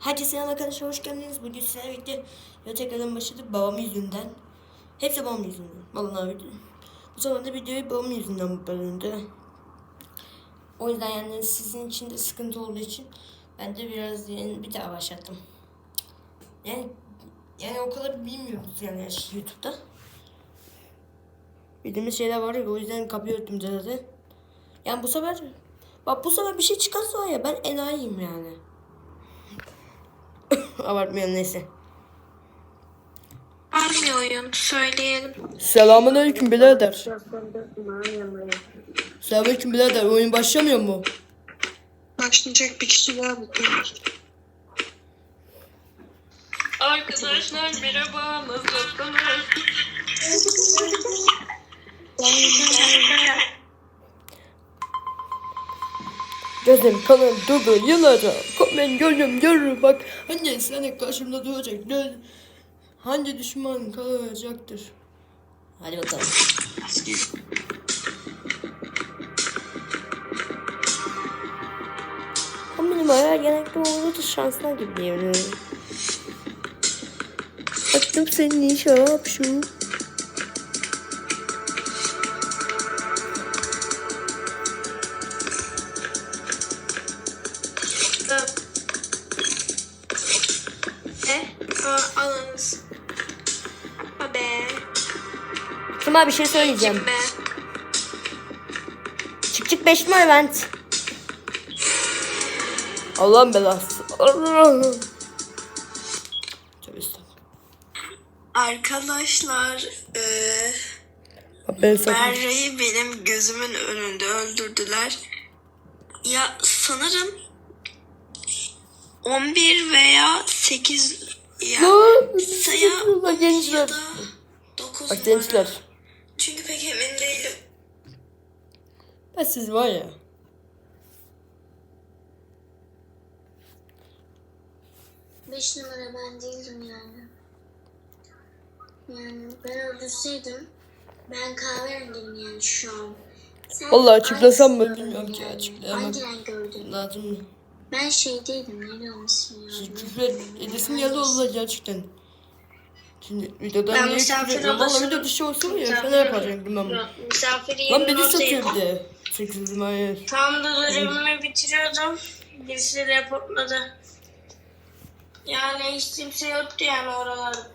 Herkese selam arkadaşlar hoş geldiniz. Bugün sizlerle birlikte tekrardan başladık babam yüzünden. Hepsi babam yüzünden. Vallahi. Bu zaman da videoyu babam yüzünden bölündü. O yüzden yani sizin için de sıkıntı olduğu için ben de biraz yani bir daha başlattım. Yani yani o kadar bilmiyoruz yani YouTube'da. Bildiğimiz şeyler var ya o yüzden kapıyordum zaten. Yani bu sefer bak bu sefer bir şey çıkarsa ya ben enayiyim yani. Abartmayalım neyse. Hangi oyun söyleyelim. Selamun aleyküm birader. Selamünaleyküm birader. Oyun başlamıyor mu? Başlayacak bir kişi daha bakıyoruz. Arkadaşlar merhaba, nasılsınız? Gözüm kanım durdu yıllarca. Ben gönlüm görür bak. Hangi sene karşımda duracak? Hangi düşman kalacaktır? Hadi bakalım. Ama benim ayağı genellikle oldu da şanslar gibi diyebiliyorum. Baktım senin şap şu. Sana bir şey söyleyeceğim. Çık çık 5 numara event. Allah'ın belası. Arkadaşlar eee Ben. Berra'yı benim gözümün önünde öldürdüler. Ya sanırım 11 veya 8 ya gençler. ya da 9 Bak gençler. Çünkü pek emin değilim. Ben siz var ya. Beş numara ben değildim yani. Yani ben öldürseydim ben kahverengiyim yani şu an. Sen Vallahi açıklasam mı bilmiyorum ki, yani? açıklayamam. Hangi renk gördün? Lazım. Ben şeydeydim ne diyorum ismi ya. Küfür edesim geldi oldu gerçekten. Şimdi videodan Ben niye küfür? Valla video dışı olsa mı ya? Sen ne yapacaksın bilmem. Misafiri Lan beni satıyor bir de. 8 Mayıs. Tam da durumumu bitiriyordum. Birisi reportladı. Yani hiç kimse yoktu yani oralarda.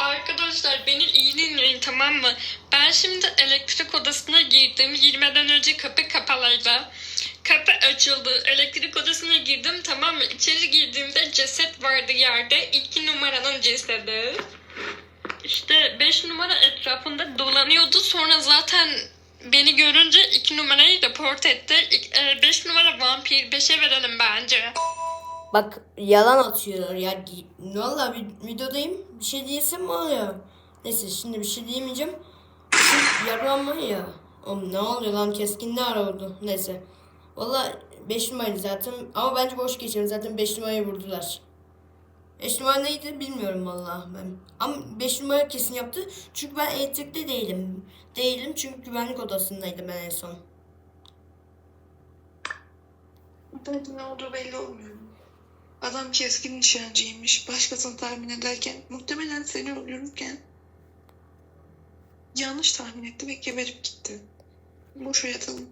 Arkadaşlar beni iyi dinleyin tamam mı? Ben şimdi elektrik odasına girdim. Girmeden önce kapı kapalıydı. Kapı açıldı. Elektrik odasına girdim tamam mı? İçeri girdiğimde ceset vardı yerde. 2 numaranın cesedi. İşte 5 numara etrafında dolanıyordu. Sonra zaten beni görünce 2 numarayı report etti. 5 numara vampir. 5'e verelim bence. Bak yalan atıyorlar ya. Gi- Valla bir videodayım. Bir şey diyesim var ya. Neyse şimdi bir şey diyemeyeceğim. Var ya. Oğlum ne oluyor lan keskin ne ara oldu. Neyse. Valla 5 numaraydı zaten. Ama bence boş geçelim. Zaten 5 numarayı vurdular. 5 numara neydi bilmiyorum valla ben. Ama 5 numara kesin yaptı. Çünkü ben elektrikte değilim. Değilim çünkü güvenlik odasındaydım ben en son. Burada ne olduğu belli olmuyor. Adam keskin nişancıymış. Başkasını tahmin ederken muhtemelen seni öldürürken yanlış tahmin etti ve geberip gitti. Boşa yatalım.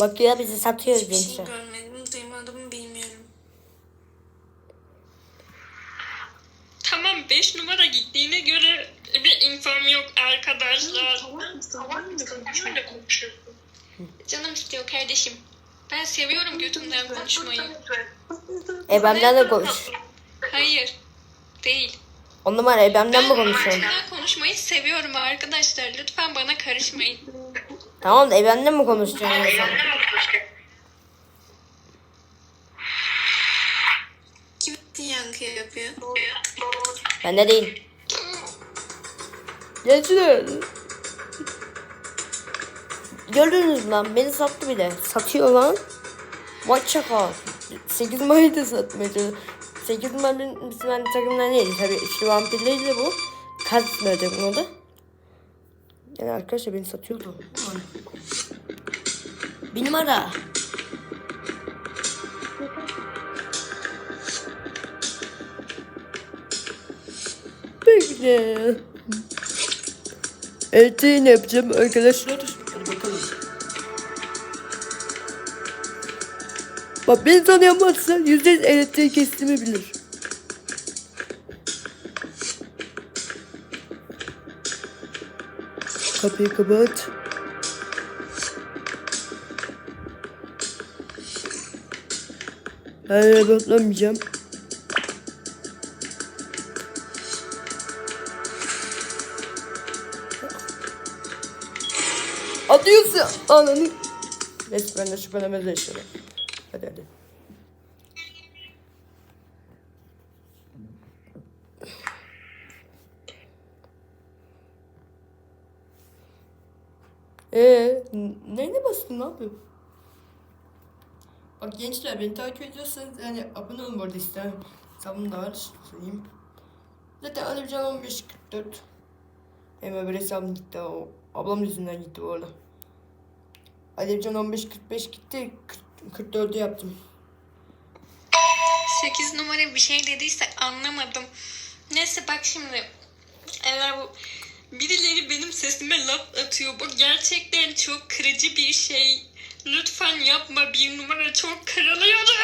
Bak ya bizi satıyor Hiçbir şey gençler. görmedim, duymadım, bilmiyorum. Tamam 5 numara gittiğine göre bir infom yok arkadaşlar. Tamam mı? Canım istiyor kardeşim. Ben seviyorum götümden konuşmayı. Ebem'den de konuş. Hayır. Değil. On numara Ebem'den mi Ben konuşuyorsun? götümden konuşmayı seviyorum arkadaşlar. Lütfen bana karışmayın. Tamam da Ebem'den mi konuşacaksın en son? Kim yankı yapıyor? Ben de değil. Gençler. Gördünüz mü lan? Beni sattı bile. Satıyor lan. Vay çakal. 8 Mayı da satmıyor. 8 Mayı bizim ben takımdan değil. Tabii üçlü vampirleriyle bu. Kaç verdim bunu da. Yani arkadaşlar beni satıyordu. Bir numara. Bekle. Evet ne yapacağım arkadaşlar? Hadi. Bak beni tanıyamazsan yüzde elektriği kestiğimi bilir. Kapıyı kapat. Hayır patlamayacağım. Atıyorsun ananı. Neyse ben de şüphelemez yaşarım. Hadi hadi. N- neyine bastın ne yapıyorsun? Bak gençler beni takip ediyorsanız yani abone olun bu arada istemem. Hesabım da var söyleyeyim. Zaten Alevcan 1544. Benim öbür hesabım gitti o. Ablam yüzünden gitti bu arada. Alevcan 1545 gitti. 44'ü yaptım. 8 numara bir şey dediyse anlamadım. Neyse bak şimdi. Eğer bu birileri benim sesime laf atıyor. Bu gerçekten çok kırıcı bir şey. Lütfen yapma bir numara çok kırılıyorum.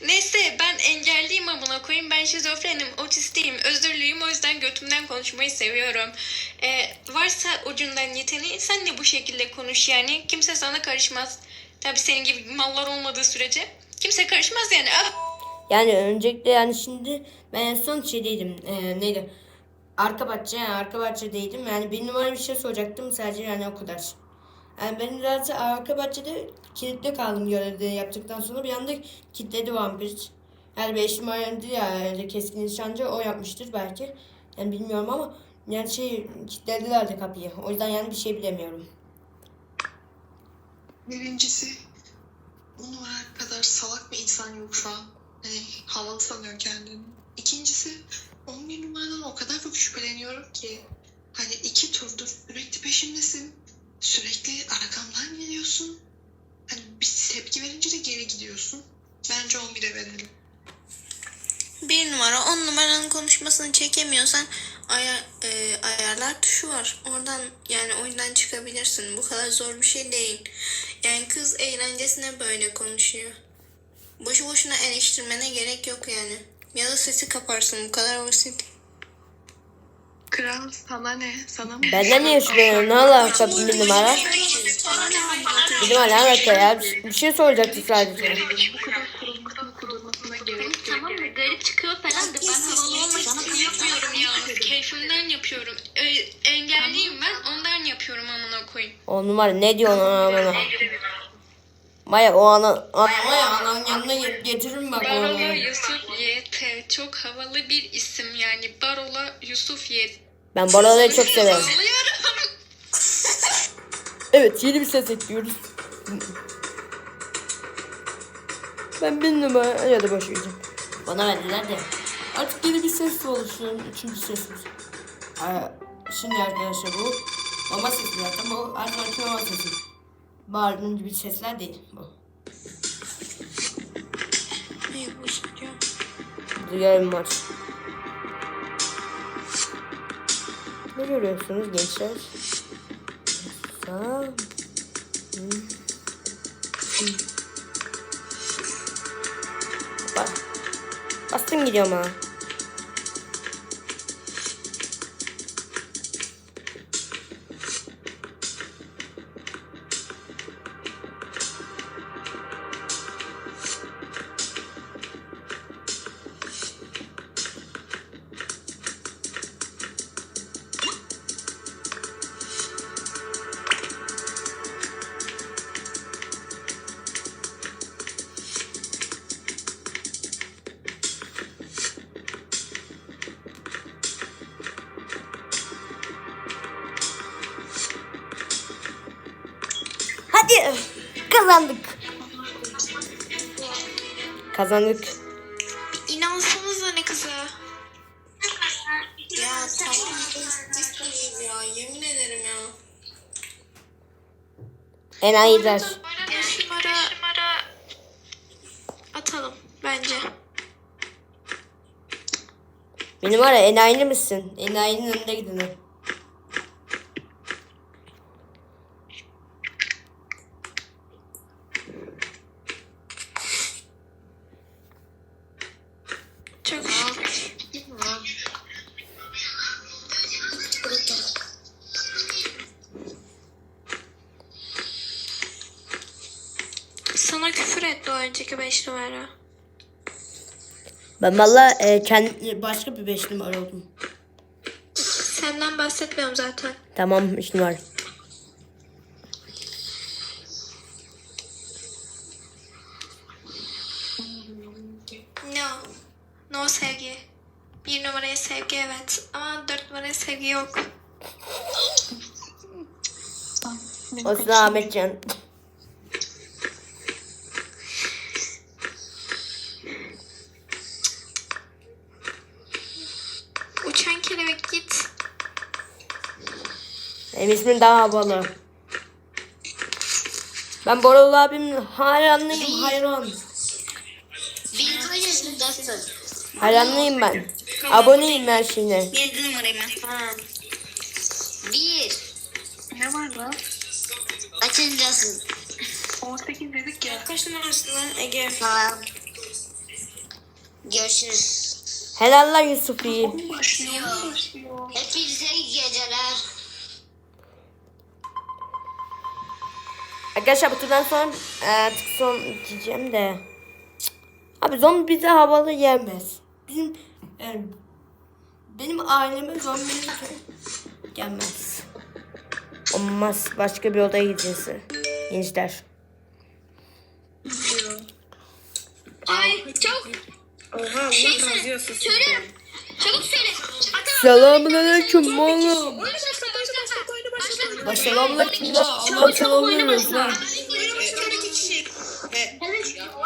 Neyse ben engelliyim amına koyayım. Ben şizofrenim, otistiyim, özürlüyüm. O yüzden götümden konuşmayı seviyorum. Ee, varsa ucundan yeteneği sen de bu şekilde konuş yani. Kimse sana karışmaz. Tabii senin gibi mallar olmadığı sürece. Kimse karışmaz yani. Ah! Yani öncelikle yani şimdi ben en son şeydeydim. Ee, neydi? Arka bahçe yani arka bahçedeydim. Yani bir numara bir şey soracaktım sadece yani o kadar. Yani ben zaten arka bahçede kilitli kaldım görevde yaptıktan sonra bir anda kilitledi vampir. Yani 5 numaraydı ya öyle keskin nişancı o yapmıştır belki. Yani bilmiyorum ama yani şey kilitlediler kapıyı. O yüzden yani bir şey bilemiyorum. Birincisi bu numara kadar salak bir insan yoksa hani havalı sanıyor kendini. İkincisi 11 numaradan o kadar çok şüpheleniyorum ki hani iki turdur sürekli peşimdesin. Sürekli arkamdan geliyorsun. Hani bir tepki verince de geri gidiyorsun. Bence 11'e verelim. Bir numara on numaranın konuşmasını çekemiyorsan aya, e, ayarlar tuşu var. Oradan yani oyundan çıkabilirsin. Bu kadar zor bir şey değil. Yani kız eğlencesine böyle konuşuyor. Boşu boşuna eleştirmene gerek yok yani. Ya da sesi kaparsın bu kadar basit. Kral sana ne? Sana mı? Benden niye şüpheleniyorsun? Ne alaka bir numara? Bir numara alaka ya? Bir şey soracaktı sadece. Bu kadar kurulmasına kudurmasına gerek yok. Tamam da garip çıkıyor falan da ben havalı olmak için yapmıyorum ya. Keyfimden yapıyorum. Ee, engelliyim ben ondan yapıyorum amına koyayım. O numara ne diyorsun ona bana? Maya o ana... Maya ananın yanına getiririm bak Barola onu. Yusuf YT çok havalı bir isim yani. Barola Yusuf YT. Ben Borala'yı çok severim. Evet yeni bir ses ekliyoruz. Ben bir numara ya da boş vereceğim. Bana verdiler de. Artık yeni bir ses oluştu. Üçüncü sesimiz. Şimdi arkadaşlar bu mama sesi zaten bu her zamanki mama sesi. Bağırdığım gibi sesler değil bu. Ne bu istiyor? Duyarım var. Ne görüyorsunuz gençler? Sağ. Bastım gidiyorum ha. Kazandık. Kazandık. İnansanıza ne kıza. Ya tamam değil ya yemin ederim ya. Enayiler. Beş numara atalım bence. Benim var ya enayili misin? Enayinin önünde gidelim. Çok? Sana küfür etti o önceki 5 numara. Ben valla e, kendi başka bir beş numara oldum. Senden bahsetmiyorum zaten. Tamam üç numara. Sevgi. Bir numaraya sevgi evet. Ama dört numaraya sevgi yok. Olsun Ahmetcan. Uçan kelebek git. Benim ismim daha havalı. Ben Borol abimin hayranlıyım hayran. Bir kaç yaşındasın? Hayranlıyım ben. Aboneyim her şeyine. Bir numarayım ben. Bir. Ne var lan? Kaçıncısın? 18 dedik ya. Kaç numarasın lan Ege? Tamam. Görüşürüz. Helal lan Yusuf iyi. Hepinize iyi geceler. Arkadaşlar bu turdan sonra e, artık son diyeceğim de. Abi zombi bize havalı yemez. Bizim e, benim aileme zombi gelmez. Olmaz. Başka bir odaya gideceğiz. Gençler. Ay çok. Oha Allah razı olsun. Söyle. Çabuk söyle. Selamun aleyküm oğlum. Başla başla başla. Selamun aleyküm. Allah selamlıyoruz lan.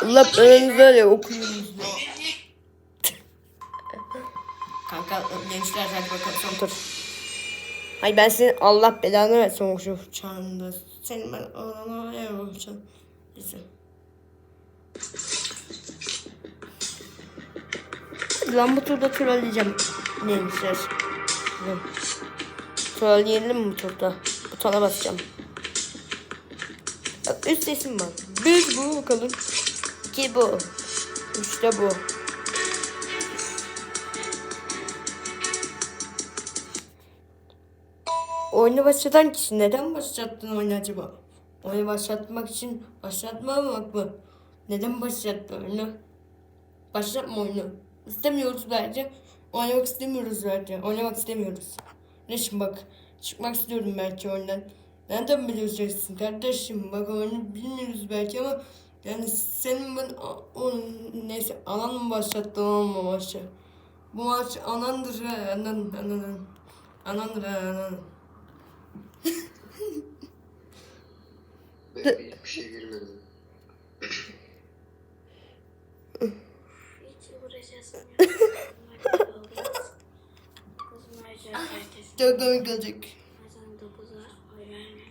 Allah belanızı ver ya okuyunuz. Hadi bakalım son tur. Ay ben senin Allah belanı versin o şu çağında. Senin ben anana ev olacağım. Neyse. Lan bu turda trolleyeceğim. Hadi. Trolleyelim mi bu turda? Butona basacağım. Bak üst sesim var. Bir bu bakalım. İki bu. Üç de bu. Oyunu başlatan kişi neden başlattın oyunu acaba? Oyunu başlatmak için başlatmamak mı? Neden başlattı oyunu? Başlatma oyunu. İstemiyoruz bence. Oynamak istemiyoruz bence. Oynamak istemiyoruz. Şimdi bak. Çıkmak istiyorum belki oyundan. Nereden bileceksin kardeşim? Bak oyunu bilmiyoruz belki ama yani senin ben onun neyse anan mı başlattı anan mı maçı? Bu maç anandır ha anan anan anandır ha anan. Ben bir şey girmedim. Çok komik olacak.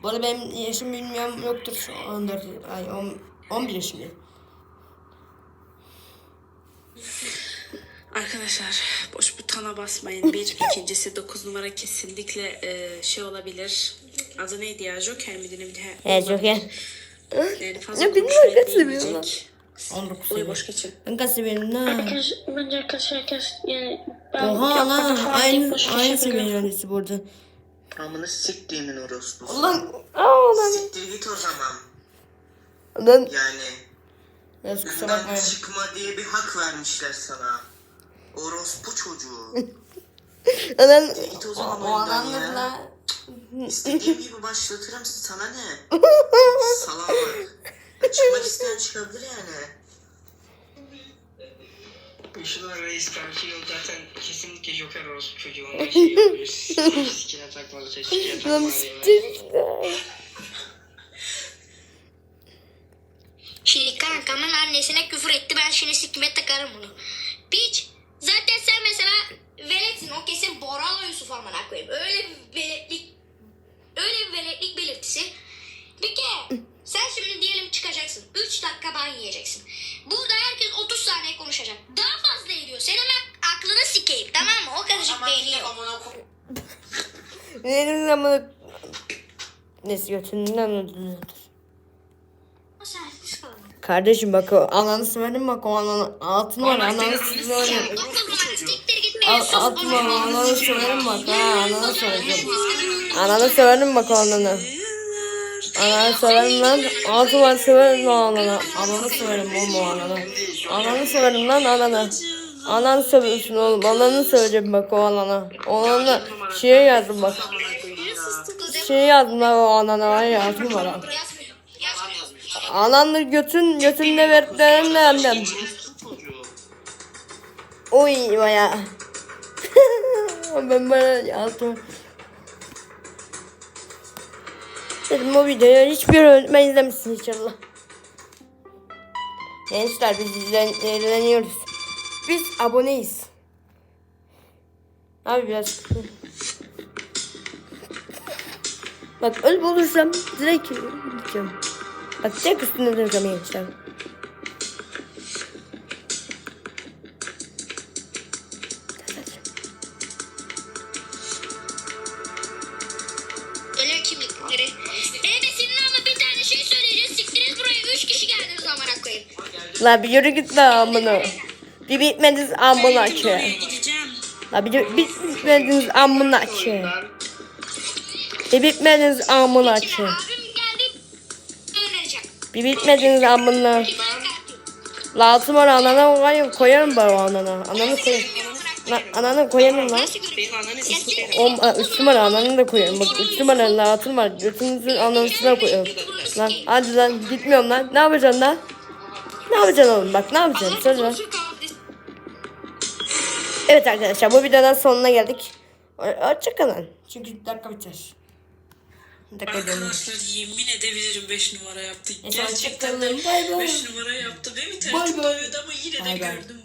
Bu arada benim yaşım bilmiyorum yoktur şu an 14 ay 10, 11 yaşındayım. Arkadaşlar boş butona basmayın. Bir, ikincisi 9 numara kesinlikle e, şey olabilir. Adı neydi ya? Joker miydi ne bir de? Evet Joker. Yani fazla Ya bilmiyorum, bilmeyecek. 19 Oy boş geçin. Ben kaç seviyorum lan? Bence arkadaşlar herkes yani ben Oha lan aynı aynı seviyorum öylesi burada. Amını siktiğimin orospusu. Ulan aa lan. Siktir git o zaman. Lan Yani biraz kusura bakmayın. çıkma diye bir hak vermişler sana. Orospu çocuğu. Lan Git o zaman o oyundan adamlar ya. la. İstediğim gibi başlatırım sana ne? Salak bak. Çıkmak isteyen çıkabilir yani. Işılar reis kanki yok zaten kesinlikle Joker orospu çocuğu ondan şey yapıyor. Sikine takmadı, sikine Lan takmadı. siktir. Şimdi kankamın annesine küfür etti. Ben şimdi sikime takarım bunu. Piç. Zaten sen mesela veletsin. O kesin Boralo Yusuf amına koyayım. Öyle bir veletlik. Öyle bir veletlik belirtisi. Bir kere sen şimdi diyelim çıkacaksın. 3 dakika ban yiyeceksin. Burada herkes 30 saniye konuşacak. Daha fazla ediyor. Senin ben aklını sikeyim tamam mı? O karışık Aman beyni yok. Benim zamanı... Neyse götünden öldürüyordur. Kardeşim bak o ananı severim bak o ananı. Altın var ananı git Al, altın var ananı severim bak ha ananı severim. Ananı severim bak o ananı. Ananı severim lan. Altın var severim o ananı. Ananı severim oğlum o ananı. Ananı severim lan ananı. Ananı seviyorsun oğlum. Ananı seveceğim bak o ananı. O ananı şey yazdım bak. Şey yazdım lan o ananı var ya altın var ha. Yazmıyor. Yazmıyor. Ananı götün götünde verdilerim de annem. Oy baya. ben böyle altın. Dedim o videoyu hiçbir öğretmen izlemişsin inşallah. Gençler biz izlen, eğleniyoruz. Biz aboneyiz. Abi biraz. Bak öyle olursam direkt gideceğim. Direkt üstüne gençler. Öyle kimlikleri. Bebesinin ama bir tane şey söyleyeceğiz. Siktiniz buraya. Üç kişi geldiniz amına koyayım. La bir yürü git la amına. Bir bitmediniz amına ki. La bir, bir bitmediniz amına ki. Bir bitmediniz amına ki. Bir bitmediniz amına. La altı var anana koyarım, koyarım bari o anana. Ananı koyarım. Ananı koyarım lan. Benim ananı. O a, üç numara ananı da koyarım. Bak üç numara la altın var. Götünüzün anasına koyarım. Lan hadi lan gitmiyorum lan. Ne yapacaksın lan? Ne yapacaksın oğlum bak ne yapacaksın? Söyle lan. Evet arkadaşlar bu videodan sonuna geldik. Hoşçakalın. Çünkü dakika biter. Arkadaşlar yemin edebilirim 5 numara yaptı. Neyse, Gerçekten bay. 5 numara yaptı. Benim Bay internetim bay. doyuyordu ama yine de Bay bay. gördüm